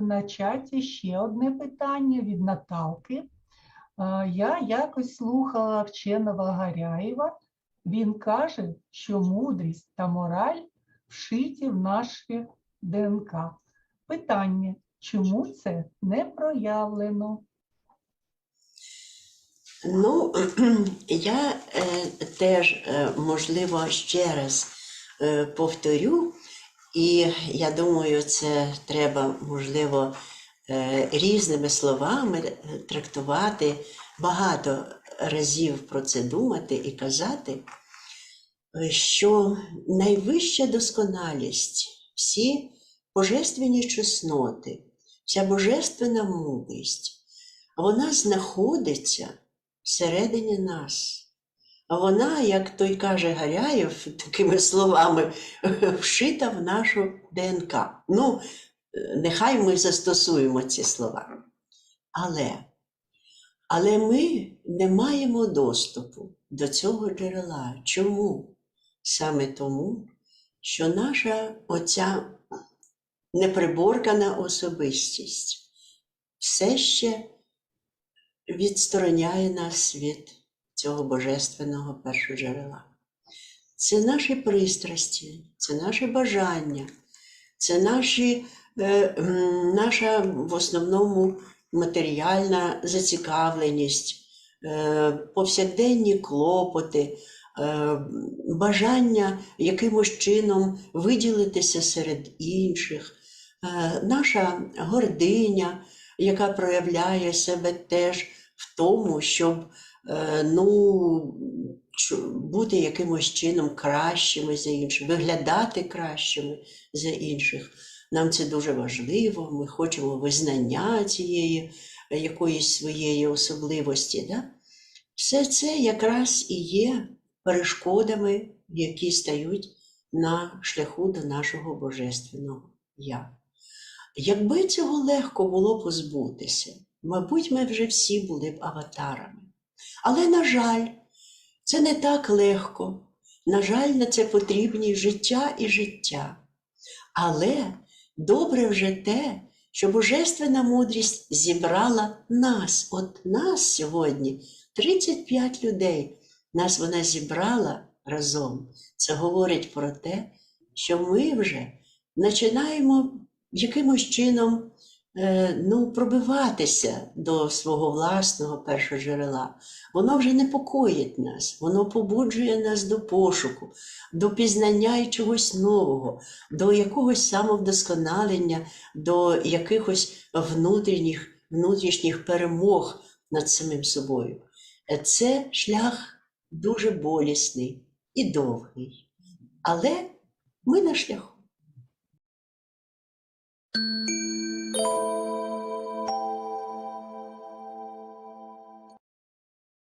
на чаті ще одне питання від Наталки. Я якось слухала вченого Гаряєва. Він каже, що мудрість та мораль вшиті в наше ДНК. Питання, чому це не проявлено? Ну, я е, теж, е, можливо, ще раз е, повторю, і я думаю, це треба, можливо, е, різними словами е, трактувати, багато разів про це думати і казати, е, що найвища досконалість, всі божественні чесноти, вся божественна мудрість, вона знаходиться всередині нас. Вона, як той каже Гаряєв, такими словами, вшита в нашу ДНК. Ну, нехай ми застосуємо ці слова. Але, але ми не маємо доступу до цього джерела. Чому? Саме тому, що наша оця неприборкана особистість все ще відстороняє нас від цього божественного першоджерела. Це наші пристрасті, це наше бажання, це наші, е, наша в основному матеріальна зацікавленість, е, повсякденні клопоти, е, бажання якимось чином виділитися серед інших, е, наша гординя, яка проявляє себе теж в тому, щоб ну, бути якимось чином кращими за інших, виглядати кращими за інших. Нам це дуже важливо, ми хочемо визнання цієї е, якоїсь своєї особливості. Да? Все це якраз і є перешкодами, які стають на шляху до нашого божественного я. Якби цього легко було позбутися, мабуть, ми вже всі були б аватарами. Але, на жаль, це не так легко. На жаль, на це потрібні життя і життя. Але добре вже те, що Божественна мудрість зібрала нас, от нас сьогодні, 35 людей. Нас вона зібрала разом. Це говорить про те, що ми вже починаємо якимось чином ну, пробиватися до свого власного першого джерела. Воно вже непокоїть нас, воно побуджує нас до пошуку, до пізнання і чогось нового, до якогось самовдосконалення, до якихось внутрішніх, внутрішніх перемог над самим собою. Е, Це шлях дуже болісний і довгий. Але ми на шляху. you